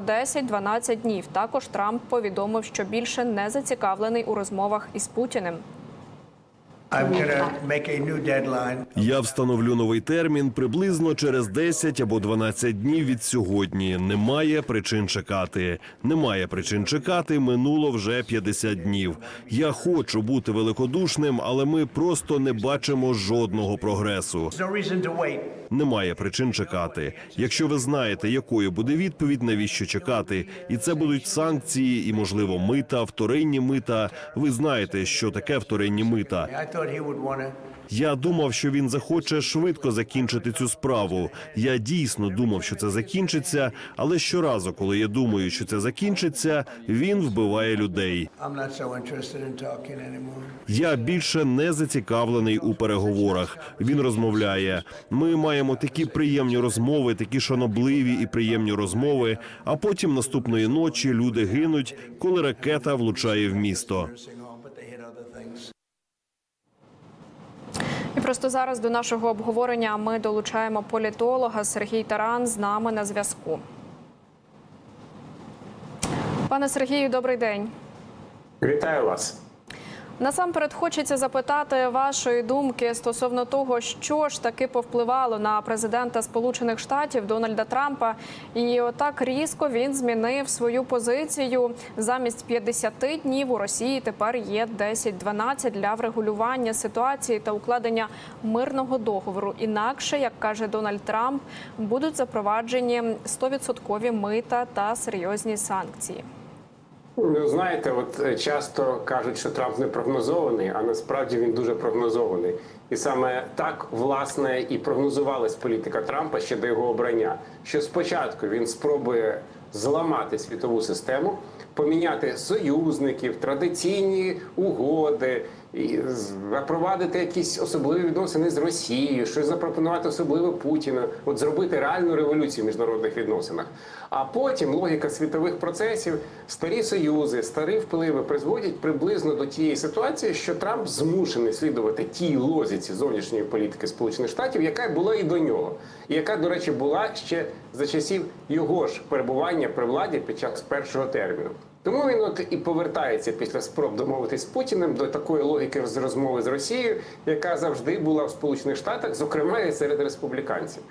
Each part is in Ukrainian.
10-12 днів. Також Трамп повідомив, що більше не зацікавлений у розмовах із Путіним. Я встановлю новий термін приблизно через 10 або 12 днів від сьогодні. Немає причин чекати. Немає причин чекати. Минуло вже 50 днів. Я хочу бути великодушним, але ми просто не бачимо жодного прогресу. Немає причин чекати. Якщо ви знаєте, якою буде відповідь, навіщо чекати, і це будуть санкції, і можливо мита, вторинні мита. Ви знаєте, що таке вторинні мита. Я думав, що він захоче швидко закінчити цю справу. Я дійсно думав, що це закінчиться, але щоразу, коли я думаю, що це закінчиться, він вбиває людей. Я більше не зацікавлений у переговорах. Він розмовляє. Ми маємо такі приємні розмови, такі шанобливі і приємні розмови. А потім наступної ночі люди гинуть, коли ракета влучає в місто. Просто зараз до нашого обговорення ми долучаємо політолога Сергій Таран з нами на зв'язку. Пане Сергію, добрий день. Вітаю вас. Насамперед хочеться запитати вашої думки стосовно того, що ж таки повпливало на президента Сполучених Штатів Дональда Трампа, і отак різко він змінив свою позицію. Замість 50 днів у Росії тепер є 10-12 для врегулювання ситуації та укладення мирного договору. Інакше, як каже Дональд Трамп, будуть запроваджені 100% мита та серйозні санкції. Ну, знаєте, от е, часто кажуть, що Трамп не прогнозований, а насправді він дуже прогнозований. І саме так власне і прогнозувалась політика Трампа ще до його обрання. Що спочатку він спробує зламати світову систему, поміняти союзників, традиційні угоди, і запровадити якісь особливі відносини з Росією, щось запропонувати особливе Путіну, от зробити реальну революцію в міжнародних відносинах. А потім логіка світових процесів, старі союзи, старі впливи призводять приблизно до тієї ситуації, що Трамп змушений слідувати тій лозіці зовнішньої політики Сполучених Штатів, яка була і до нього, і яка, до речі, була ще за часів його ж перебування при владі під час першого терміну. Тому він от і повертається після спроб домовитись з Путіним до такої логіки з розмови з Росією, яка завжди була в Сполучених Штатах, зокрема і серед республіканців.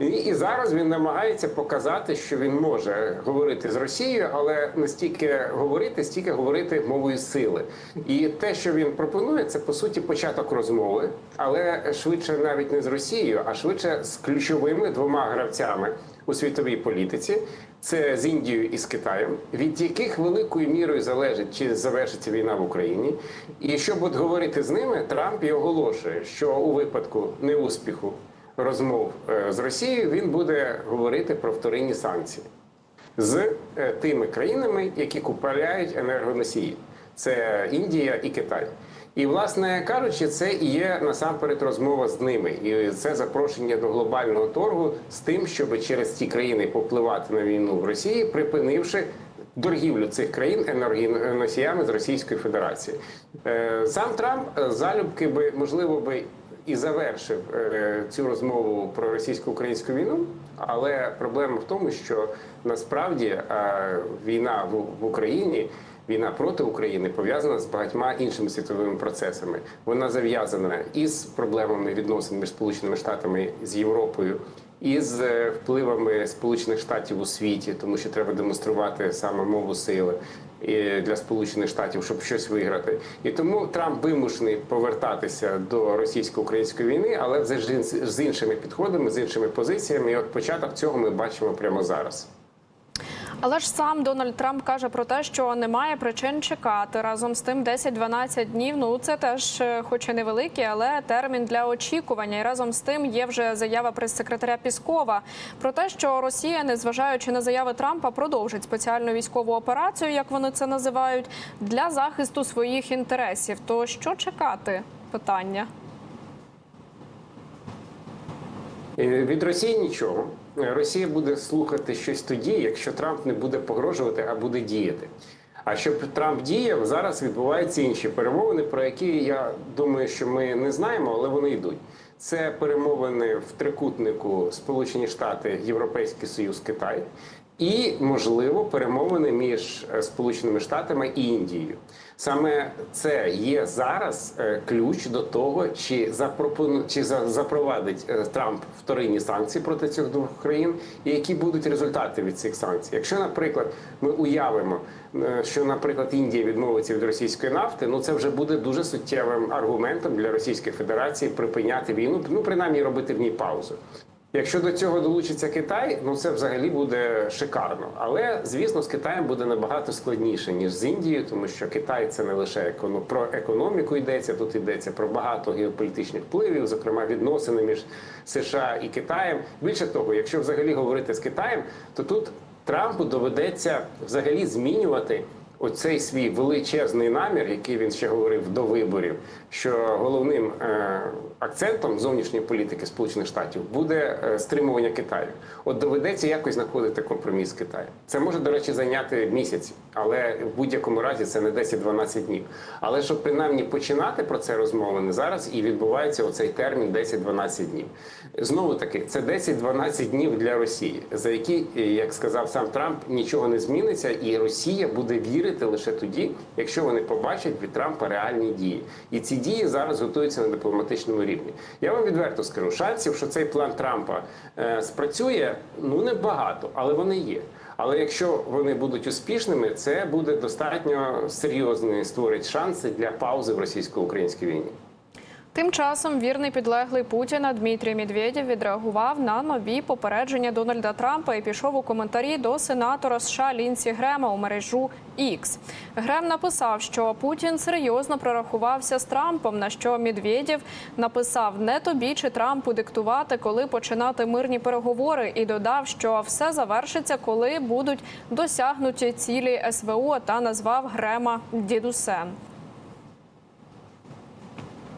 І, і зараз він намагається показати, що він може говорити з Росією, але не стільки говорити, стільки говорити мовою сили. І те, що він пропонує, це по суті початок розмови, але швидше навіть не з Росією, а швидше з ключовими двома гравцями у світовій політиці. Це з Індією і з Китаєм, від яких великою мірою залежить, чи завершиться війна в Україні. І щоб от говорити з ними, Трамп і оголошує, що у випадку неуспіху розмов е, з Росією він буде говорити про вторинні санкції з е, тими країнами, які купляють енергоносії. Це Індія і Китай. І, власне кажучи, це і є насамперед розмова з ними, і це запрошення до глобального торгу з тим, щоб через ці країни попливати на війну в Росії, припинивши торгівлю цих країн енергоносіями з Російської Федерації. Е, Сам Трамп е, залюбки би можливо би і завершив е, цю розмову про російсько-українську війну. Але проблема в тому, що насправді війна в Україні. Війна проти України пов'язана з багатьма іншими світовими процесами. Вона зав'язана із проблемами відносин між Сполученими Штатами з Європою, із е, впливами Сполучених Штатів у світі, тому що треба демонструвати саме мову сили для Сполучених Штатів, щоб щось виграти. І тому Трамп вимушений повертатися до російсько-української війни, але з іншими підходами, з іншими позиціями. І от початок цього ми бачимо прямо зараз. Але ж сам Дональд Трамп каже про те, що немає причин чекати разом з тим 10-12 днів. Ну це теж, е, хоч і невеликий, але термін для очікування. І разом з тим є вже заява прес-секретаря Піскова про те, що Росія, незважаючи на заяви Трампа, продовжить спеціальну військову операцію, як вони це називають, для захисту своїх інтересів. То що чекати? Питання. Е, Від Росії нічого. Е, Росія буде слухати щось тоді, якщо Трамп не буде погрожувати, а буде діяти. А щоб Трамп діяв, зараз відбуваються інші перемовини, про які я думаю, що ми не знаємо, але вони йдуть. Це перемовини в трикутнику Сполучені Штати, Європейський Союз, Китай. І можливо перемовини між е, Сполученими Штатами і Індією. Саме це є зараз е, ключ до того, чи запропону чи за- запровадить е, Трамп вторинні санкції проти цих двох країн, і які будуть результати від цих санкцій. Якщо, наприклад, ми уявимо, що, наприклад, Індія відмовиться від російської нафти, ну це вже буде дуже суттєвим аргументом для Російської Федерації припиняти війну, ну принаймні робити в ній паузу. Якщо до цього долучиться Китай, ну це взагалі буде шикарно. Але звісно, з Китаєм буде набагато складніше ніж з Індією, тому що Китай це не лише економ... про економіку йдеться. Тут йдеться про багато геополітичних впливів, зокрема відносини між США і Китаєм. Більше того, якщо взагалі говорити з Китаєм, то тут Трампу доведеться взагалі змінювати. Оцей свій величезний намір, який він ще говорив до виборів, що головним е, акцентом зовнішньої політики Сполучених Штатів буде е, стримування Китаю. От доведеться якось знаходити компроміс з Китаєм. Це може, до речі, зайняти місяці, але в будь-якому разі це не 10-12 днів. Але щоб принаймні починати про це розмовини зараз і відбувається оцей термін 10-12 днів. Знову таки, це 10-12 днів для Росії, за які, як сказав сам Трамп, нічого не зміниться, і Росія буде вірити лише тоді, якщо вони побачать від Трампа реальні дії. І ці дії зараз готуються на дипломатичному рівні. Я вам відверто скажу, шансів, що цей план Трампа е, спрацює, ну небагато, але вони є. Але якщо вони будуть успішними, це буде достатньо серйозний створить шанси для паузи в російсько-українській війні. Тим часом вірний підлеглий Путіна Дмитрій Медведєв відреагував на нові попередження Дональда Трампа і пішов у коментарі до сенатора США Лінсі Грема у мережу X. Грем написав, що Путін серйозно прорахувався з Трампом. На що Медведєв написав: не тобі чи Трампу диктувати, коли починати мирні переговори, і додав, що все завершиться, коли будуть досягнуті цілі СВО та назвав Грема дідусем.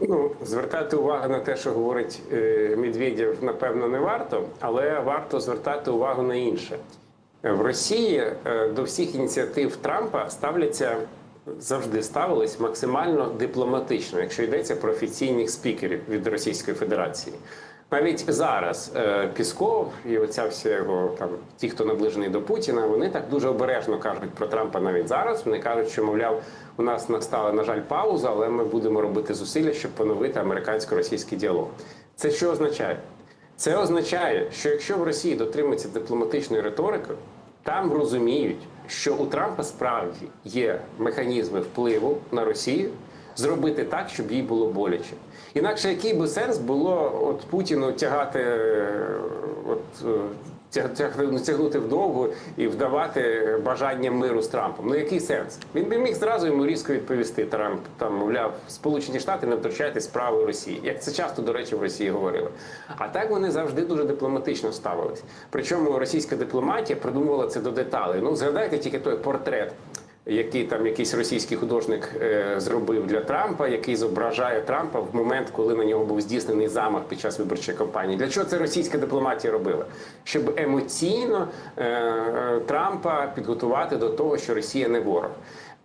Ну, звертати увагу на те, що говорить е, Медведєв, напевно, не варто, але варто звертати увагу на інше. В Росії е, до всіх ініціатив Трампа ставляться завжди ставились максимально дипломатично, якщо йдеться про офіційних спікерів від Російської Федерації. Навіть зараз е, Пісков і оця вся його там ті, хто наближений до Путіна, вони так дуже обережно кажуть про Трампа навіть зараз. Вони кажуть, що мовляв, у нас настала на жаль пауза, але ми будемо робити зусилля, щоб поновити американсько-російський діалог. Це що означає? Це означає, що якщо в Росії дотримується дипломатичної риторики, там розуміють, що у Трампа справді є механізми впливу на Росію зробити так, щоб їй було боляче. Інакше який би сенс було от Путіну тягати е, от. е, ну, тягнути вдовгу і вдавати бажання миру з Трампом. Ну який сенс? Він би міг зразу йому різко відповісти Трамп, там мовляв, Сполучені Штати не втручайтесь в справи Росії, як це часто до речі в Росії говорили. А так вони завжди дуже дипломатично ставились. Причому російська дипломатія придумувала це до деталей. Ну згадайте тільки той портрет який там якийсь російський художник е, зробив для Трампа, який зображає Трампа в момент, коли на нього був здійснений замах під час виборчої кампанії. Для чого це російська дипломатія робила? Щоб емоційно е, е, Трампа підготувати до того, що Росія не ворог.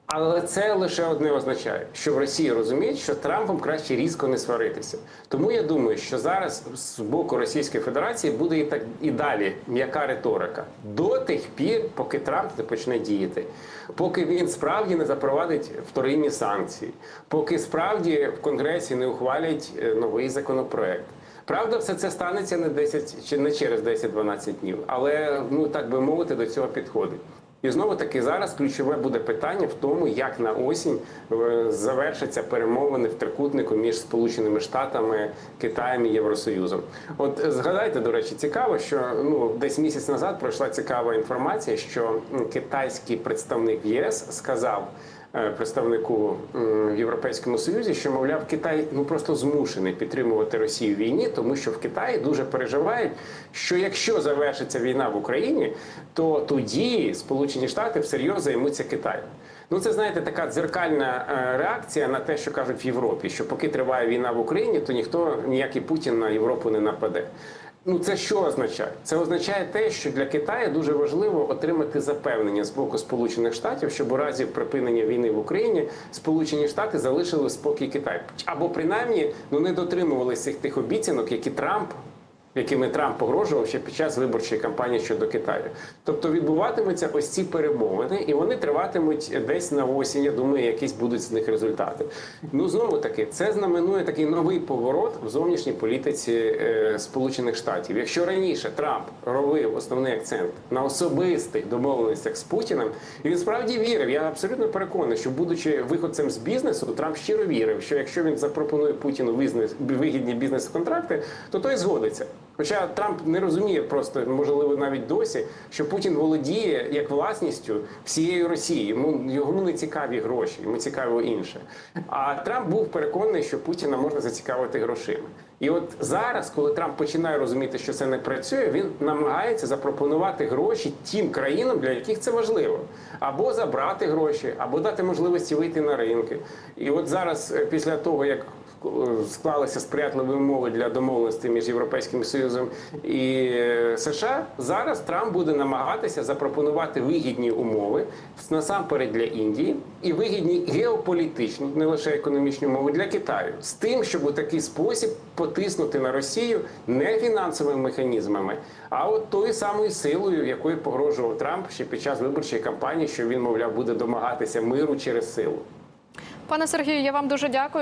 Але це лише одне означає, що в Росії розуміють, що Трампом краще різко не сваритися. Тому я думаю, що зараз з боку Російської Федерації буде і так і далі м'яка риторика до тих пір, поки Трамп не почне діяти, поки він справді не запровадить вторинні санкції, поки справді в Конгресі не ухвалять е, новий законопроект. Правда, все це станеться не 10 чи не через 10-12 днів, але ну так би мовити, до цього підходить. І знову таки зараз ключове буде питання в тому, як на осінь е, завершаться перемовини в трикутнику між Сполученими Штатами, Китаєм і Євросоюзом. От згадайте, до речі, цікаво, що ну десь місяць назад пройшла цікава інформація, що китайський представник ЄС сказав. Е, Представнику в Європейському Союзі, що мовляв, Китай ну просто змушений підтримувати Росію в війні, тому що в Китаї дуже переживають, що якщо завершиться війна в Україні, то тоді Сполучені Штати всерйоз займуться Китаєм. Ну, це знаєте, така дзеркальна е, реакція на те, що кажуть в Європі, що поки триває війна в Україні, то ніхто ніякий Путін на Європу не нападе. Ну, це що означає? Це означає те, що для Китаю дуже важливо отримати запевнення з боку Сполучених Штатів, щоб у разі припинення війни в Україні Сполучені Штати залишили спокій Китай. Або принаймні ну не дотримувалися тих обіцянок, які Трамп якими Трамп погрожував ще під час виборчої кампанії щодо Китаю. Тобто відбуватимуться ось ці перемовини, і вони триватимуть десь на осінь. Я думаю, якісь будуть з них результати. Ну знову таки, це знаменує такий новий поворот в зовнішній політиці е, Сполучених Штатів. Якщо раніше Трамп робив основний акцент на особистих домовленостях з Путіним, і він справді вірив. Я абсолютно переконаний, що будучи виходцем з бізнесу, Трамп щиро вірив, що якщо він запропонує Путіну вигідні бізнес-контракти, то той згодиться. Хоча Трамп не розуміє просто, можливо, навіть досі, що Путін володіє як власністю всієї Росії. Йому йому не цікаві гроші, йому цікаво інше. А Трамп був переконаний, що Путіна можна зацікавити грошима. І от зараз, коли Трамп починає розуміти, що це не працює, він намагається запропонувати гроші тим країнам, для яких це важливо, або забрати гроші, або дати можливості вийти на ринки. І от зараз, е, після того як склалися сприятливі умови для домовленості між Європейським Союзом і е, США. Зараз Трамп буде намагатися запропонувати вигідні умови насамперед для Індії і вигідні геополітичні, не лише економічні умови для Китаю, з тим, щоб у такий спосіб потиснути на Росію не фінансовими механізмами, а от тою самою силою, якою погрожував Трамп ще під час виборчої кампанії, що він, мовляв, буде домагатися миру через силу. Пане Сергію, я вам дуже дякую.